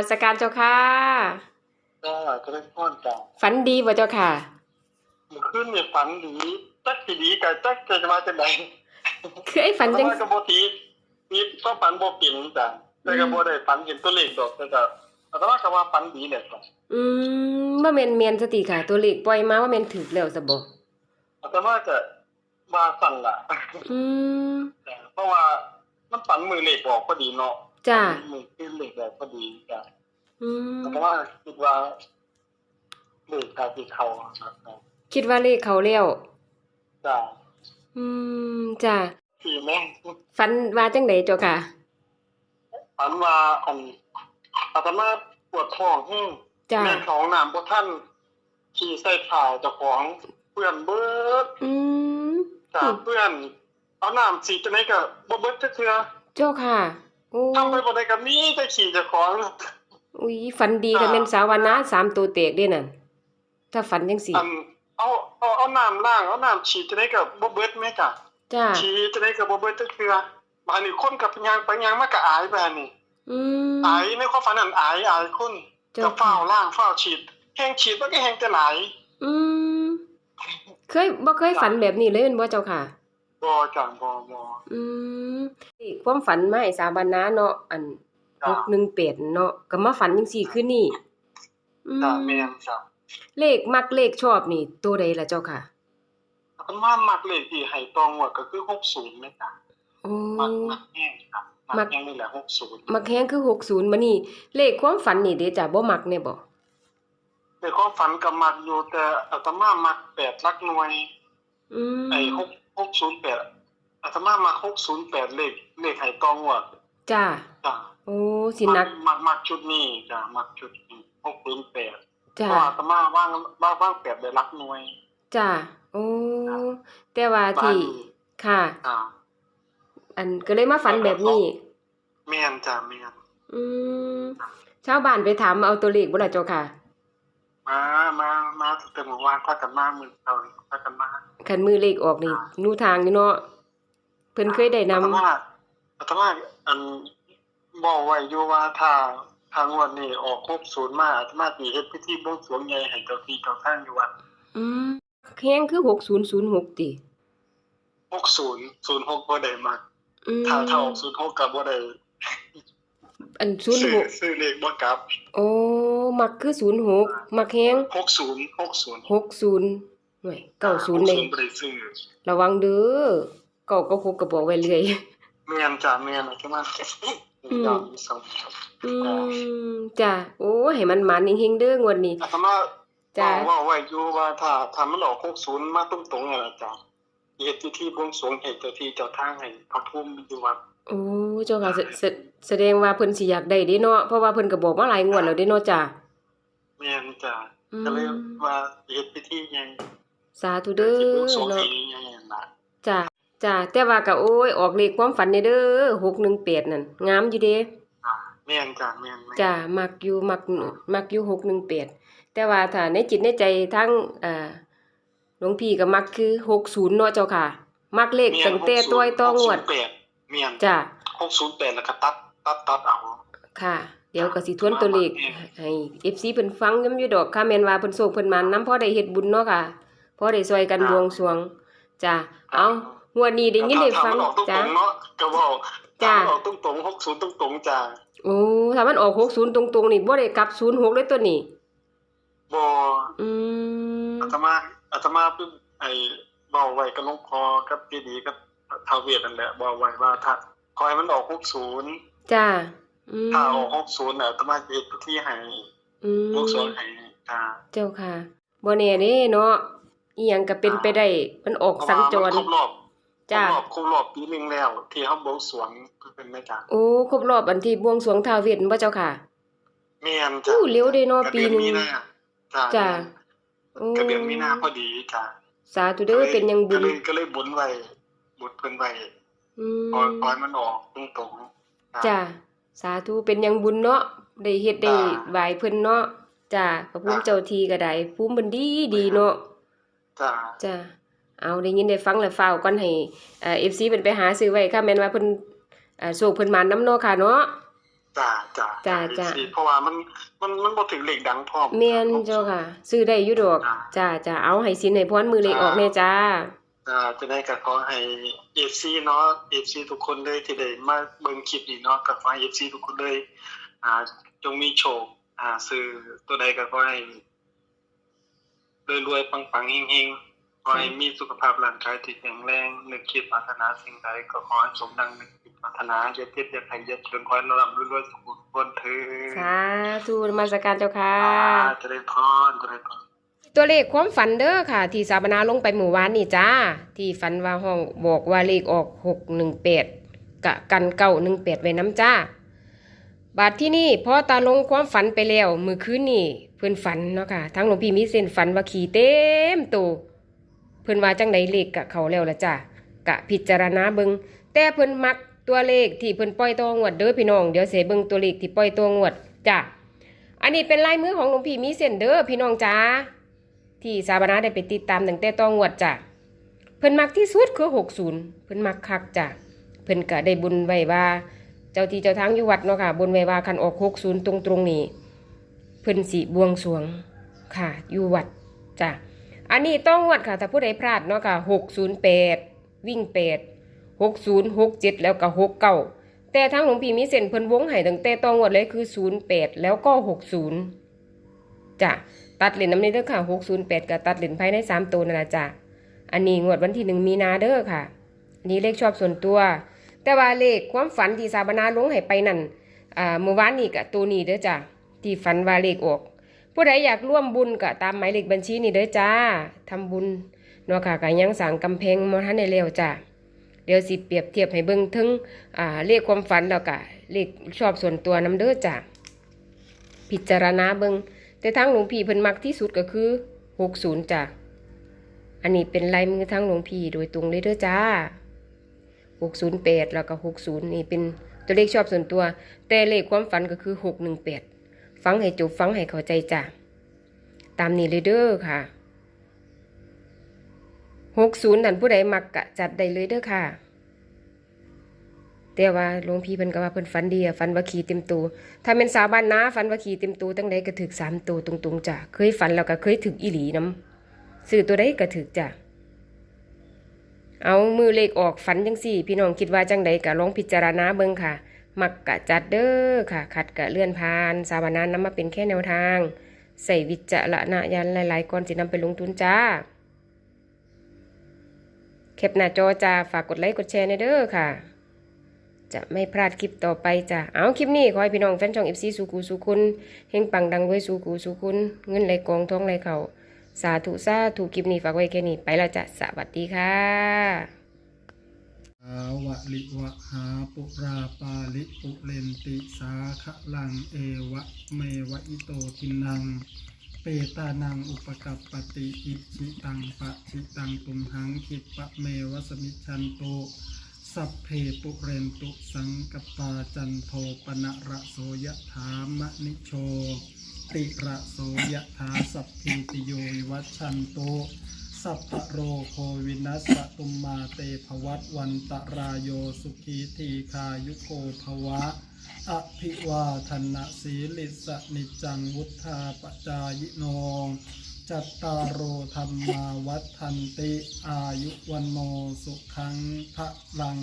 มัสการเจ้าค่ะก็ก็ได้พ่อนจ้ะฝันดีบ่เจ้าค่ะเมื่อคืนเนี่ยฝันดีจักสิดีกับจักจะมาจังไดคือไอ้ฝันแต่จังว่าก็บ่ตีนี่ก็ฝันบ่เป็นจ้ะแต่ก็บ่ได้ฝันเห็นตัวเลขดอกแต่ก็แต่ว่าก็ว่าฝันดีแหละจ้ะอืมบ่แม่นแม่นสติค่ะ ตัวเลขปล่อยมาว่าแม่นถูกแล้วซะบ่แต่ว่าก็ว่าสั่นล่ะอืมเพราะว่ามันฝันมือเลขออกพอดีเนาะ จ้ามือขึ้นเลขออกพอดีจ้ะอืมแต่ว่าคิดว่าเลขกาสิเข้าครับคิดว่าเลขเขาแล้วจ้ะอืมจ้าที่แม่งฝันว่าจังไดเจ้าค่ะฝันว่าอันอาตมาปวดท้องแห้งจ้าแม่นของน้ำบ่ท่านขี่ใส่ผ้าเจ้าของเปื้อนเบิดอืมจากเปื้อนเอาน้ำสีจังได๋ก็บ่เบิดจักเทื่อเจ้าค่ะโอ้ ทำไปบ่ได้ก็มีแต่ขี่เจ้าของ อุ้ยฝันดีก็แม่นสาวานะสามตัวเตกเด้นั่นถ้าฝันจังซี่อันเอาเอาเอาน้ำล้างเอาน้ำฉีดจังได๋ก็บ่เบิดแม่จ้ะจ้าฉีดจังได๋ก็บ่เบิดจักเทื่อบัดนี้คนกับยางไปยางมาก็อายแบบนี้อืมอายในความฝันนั้นอายอายคนเจ้าก็ค่ะเฝ้าล้างเฝ้าฉีดแห้งฉีดมันก็แห้งแต่ไหนอืมเคยบ่เคยฝันแบบนี้เลยแม่นบ่เจ้าค่ะ บ่จังบ่บ่อืมอีกความฝันมาให้สาบานนะเนาะอันจ้ะหกหนึ่งเป็ดเนาะก็มาฝันจังซี่คือนี่อืมจ้ะแม่นจ้ะเลขมักเลขชอบนี่ตัวใดล่ะเจ้าค่ะอันว่ามักเลขที่ให้ตองว่าก็คือ60แม่จ้ะโอ้มักมักแห้งครับมัมักกแห้งนี่แหละ60มักแฮงคือ60มานี่เลขความฝันนี่เด้จ้ะบ่มักแน่บ่ในความฝันก็มักอยู่แต่อาตมามัก8หลักหน่วย อืมไอ้ 6 608อาตมามัก608เลขเลขให้ตองว่าจ้าจ้ะโอ้สินักมักมักชุดนี้จ้ะมักชุดนี้608เพจ้าราะว่าอาตมาว่างว่างว่าง8ได้หลักหน่วยจ้าโอ้แต่ว่าที่ค่ะอ่าอันก็เลยมาฝันแบบนี้แม่นจ้ะแม่นอืมชาวบ้านไปถามเอาตัวเลขบ่ล่ะเจ้าค่ะ มา มา มาแต่เมื่อวานพากันมามื้อเช้านี้พากันมา คันมือเลขออกนี่นูทางนี่เนาะเพิ่นเคยได้นำอาตมาอาตมาอันบอกไว้อยู่ว่าถ้าทางวันนี้ออกครบศูนย์มาอาตมาสิเฮ็ดพิธีบวงสรวงใหญ่ให้เจ้าที่เจ้าทางอยู่วัดอืมแฮงคือ6006ติ60 06บ่ได้มาอืมถ้าถ้าออก06ก็บ่ได้อันซื้อ06ซื้อเลขบ่กลับโอ้มักคือ06มักแฮง60 60 60 หน่วย90เลย60บ่ได้ซื้อระวังเด้อเก้าก็คกก็บอกไว้เรื่อยแม่นจ้ะแม่นอาตมาอืมยอมส่งครับอืมจ้ะโอ้ให้มันหมานเฮงๆเด้องวดนี้อาตมาจ้ะว่าไว้อยู่ว่าถ้าถ้ามันออก60มาตรงๆนั่นล่ะจ้ะเฮ็ดพิธีบวงสรวงให้เจ้าที่เจ้าทางให้พระภูมิอยู่วัดโอ้เจ้าค่ะแสแสแสดงว่าเพิ่นสิอยากได้เด้เนาะเพราะว่าเพิ่นก็บอกมาหลายงวดแล้วเด้เนาะจ้ะแม่นจ้ะอืมก็เลยว่าเฮ็ดพิธีหยัง สาธุเด้อสิบวงสรวงเนาะให้หยังนั่นล่ะจ้ะจ้ะแต่ว่าก็โอ้ยออกเลขความฝันนี่เด้อ618นั่นงามอยู่เด้อ่าแม่นจ้ะแม่นแม่นจ้ะมักอยู่มักมักอยู่618แต่ว่าถ้าในจิตในใจทั้งอ่าหลวงพี่ก็มักคือ60เนาะเจ้าค่ะ มักเลขตั้งแต่ต้อยต่องวด608แม่นจ้ะ608แล้วก็ตัดตัดตัดเอาค่ะ เดี๋ยวก็สิทวนตัวเลขให้ FC เพิ่นฟังนํอยู่ดอกค่ะแม่นว่าเพิ่นโศกเพิ่นมานำพอได้เฮ็ดบุญเนาะค่ะ พอได้ช่วยกันบวงสรวงจ้ะเอางวดนี้ได้ยินได้ฟังถ้ามันออกตรจ้ะงๆเนาะก็เว้าจ้ะถ้ามันออกตรงๆ60ตรงๆจ้ะโอ้ถ้ามันออก60ตรงๆนี่บ่ได้กลับ06เลยตัวนี้บ่อืมอาตมาอาตมาเพิ่งไอ้เว้าไว้กับหลวงพ่อกับเจดีย์กับท้าวเวสนั่นแหละบอกไว้ว่าถ้าขอให้มันออก60จ้ะอืมถ้าออก60น่ะอาตมาจะเฮ็ดพิธีให้อืมบวงสรวงให้จ้ะเจ้าค่ะบ่แน่เด้เนาะ อีหยังก็เป็นไปได้มันออกสัญจรเพาะว่ามันครบรอบจ้ะครบรอบครบรอบปีหนึงแล้ว ที่เฮาบวงสรวงเป็นแม่จ้ะโอ้ครบรอบอันที่บวงสรวงท้าวเวสบ่เจ้าค่ะแม่นจ้ะอู้เร็วเด้เนาะปีหนึ่งก็เดือมีนาจ้ะจ้ะโอ้ก็เดือนมีนาพอดีจ้ะสาธุเด้อเป็นหยังบุก็ญเลยก็เลยบุญไว้บุญเพิ่นไว้อืมขอขอให้มันออกตรงๆจ้าสาธุเป็นหยังบุญเนาะได้เฮ็ดได้จ้าไหว้เพิ่นเนาะจ้าพระภูมิเจ้าที่ก็ได้ภูมิเพิ่นดีดีเนาะ จ้ะจ้าเอาได้ยินได้ฟังแล้วฟ้าวก่อนให้เอ่อ FC เพิ่นไปหาซื้อไว้ค่ะแม่นว่าเพิ่นอ่าโชคเพิ่นมานำเนาะค่ะเนาะ จ้าจ้าจ้าจ้า สิเพราะว่ามันมันมันบ่ถึงเลขดังพร้อมแม่นเจ้าค่ะ ซื้อได้อยู่ดอกจ้าจ้าเอาให้สินให้พรมือเลขออกแน่จ้า อ่าจะได้ก็ขอให้ FC เนาะ FC ทุกคนเลยที่ได้มาเบิ่งคลิปนี้เนาะก็ขอให้ FC ทุกคนเลยอ่าจงมีโชคอ่าซื้อตัวใดก็ขอให้ รวยๆ ปังๆเฮงๆขอให้มีสุขภาพร่างกายที่แข็งแรง นึกคิดปรารถนาสิ่งใดก็ขอให้สมดังนึกคิดปรารถนาอย่าเจ็บอย่าไข้อย่าจนขอให้เราร่ำรวยๆสุขคนเถิดสาธุนมัสการเจ้าค่ะอ่าจะได้พรจะได้พรตัวเลขความฝันเด้อค่ะ ที่สาบนาลงไปหมู่วานนี่จ้า ที่ฝันว่าห้องบอกว่าเลขออกหกหนึ่งแปดกะกันเก้าหนึ่งแปดไว้น้ำจ้า บาดที่นี่พอตาลงความฝันไปแล้ว มือคืนนี่เพื่อนฝันเนาะค่ะทั้งหลวงพี่มีเส้นฝันว่าขี่เต็มตัวเพื่อนว่าจังใดเลขกะเขาแล้วละจ้ากะพิจารณาเบิงแต่เพื่อนมักตัวเลขที่เพื่อนปล่อยตัวงวดเด้อพี่น้องเดี๋ยวเสเบิงตัวเลขที่ปล่อยตัวงวดจ้าอันนี้เป็นลายมือของหลวงพี่มีเส้นเด้อพี่น้องจ้าที่สาบานาได้ไปติดตามตั้งแต่ต้องวดจ้ะเพิ่อนมักที่สุดคือ60เพิ่อนมักคักจ้ะเพิ่อนก็ได้บุญไว้ว่า เจ้าที่เจ้าทางอยู่วัดเนาะค่ะบุญไววาคันออก60ตรงตรงนี้เพิ่นสิบวงสวงค่ะ อยู่วัดจ้ะอันนี้ต้องวัดค่ะ ถ้าผู้ใดพลาดเนาะค่ะ608วิ่ง8 60 67แล้วก็69แต่ทั้งหลวงพี่มีเส้นเพิ่นวงให้ตั้งแต่ต้องวัดเลยคือ08แปดแล้วก็60จ้ะตัดเหรียญน้ำนี้เด้อค่ะ608กับตัดเหรียญภายใน3ตัวนั่นละจ้ะอันนี้งวดวันที่1มีนาเด้อค่ะ อันนี้เลขชอบส่วนตัว แต่ว่าเลขความฝันที่สาบนาลงให้ไปนั่นเมื่อวานนี้กับตัวนี้เด้อจ้ะที่ฝันว่าเลขออก ผู้ใดอยากร่วมบุญก็ตามหมายเลขบัญชีนี่เด้อจ้าทำบุญเนาะค่ะก็ยังสั่งกำแพงมาทันได้แล้วจ้ะเดี๋ยวสิเปรียบเทียบให้เบิ่งถึงเลขความฝันแล้วก็เลขชอบส่วนตัวนำเด้อจ้ะพิจารณาเบิ่งแต่ทางหลวงพี่เพิ่นมักที่สุดก็คือ60จ้ะอันนี้เป็นลายมือทางหลวงพี่โดยตรงเลยเด้อจ้า 608 แล้วก็ 60 นี่เป็นตัวเลขชอบส่วนตัว แต่เลขความฝันก็คือ 618 ฟังให้จบฟังให้เข้าใจจ้ะ ตามนี้เลยเด้อค่ะ 60นั่นผู้ใดมักกะจัดได้เลยเด้อค่ะ แต่ว่าหลวงพี่เพิ่นก็ว่าเพิ่นฝันดีอะฝันว่าขี่เต็มตัว ถ้าเป็นสาวบ้านนาฝันว่าขี่เต็มตัวตั้งใดก็ถึกสามตัวตรงๆจ้ะ เคยฝันแล้วก็เคยถึกอีหลีนํซื้อตัวใดก็ถึกจ้ะ เอามือเลขออกฝันจังสี่ พี่น้องคิดว่าจังใดก็ลองพิจารณาเบิ่งค่ะ มักกะจัดเด้อค่ะ ขัดกะเลื่อนผ่าน สาวบ้านนานมาเป็นแค่แนวทาง ใส่วิจารณญาณหลายๆก่อนสินำไปลงทุนจ้าแคปหน้าจอจ้าฝากกดไลค์กดแชร์ในเด้อค่ะ จะไม่พลาดคลิปต่อไปจ้ะเอาคลิปนี้ขอให้พี่น้องแฟนช่อง FC สุกูสุคุณเฮงปังดังไว้สุกูสุคุณเงินไหลกองท้องไหลเข่า สาธุสาธุคลิปนี้ฝากไว้แค่นี้ ไปแล้วจ้ะสวัสดีค่ะสาวะลิวะหาปุราปาลิปุเรนติสาคะลังเอวะเมวะอิโตทินัง เปตานังอุปกัปปติอิชิตังปะชิตังตุมหังคิปะเมวะสมิชันโตสัพเพปุเรนตุสังกปาจันโทปนะระโสยะถามะนิโช ติระโสยถาสัพพิติโยวิวัชชันโต สัพพโรโควินัสสตุมมาเตภวัตวันตรายโยสุขีทีคายุโกภวะ อภิวาทนะสีลิสนิจังวุธาปจายโนจัตตารโอธรรมาวัฏทันติ อายุวันโนสุขังพระลัง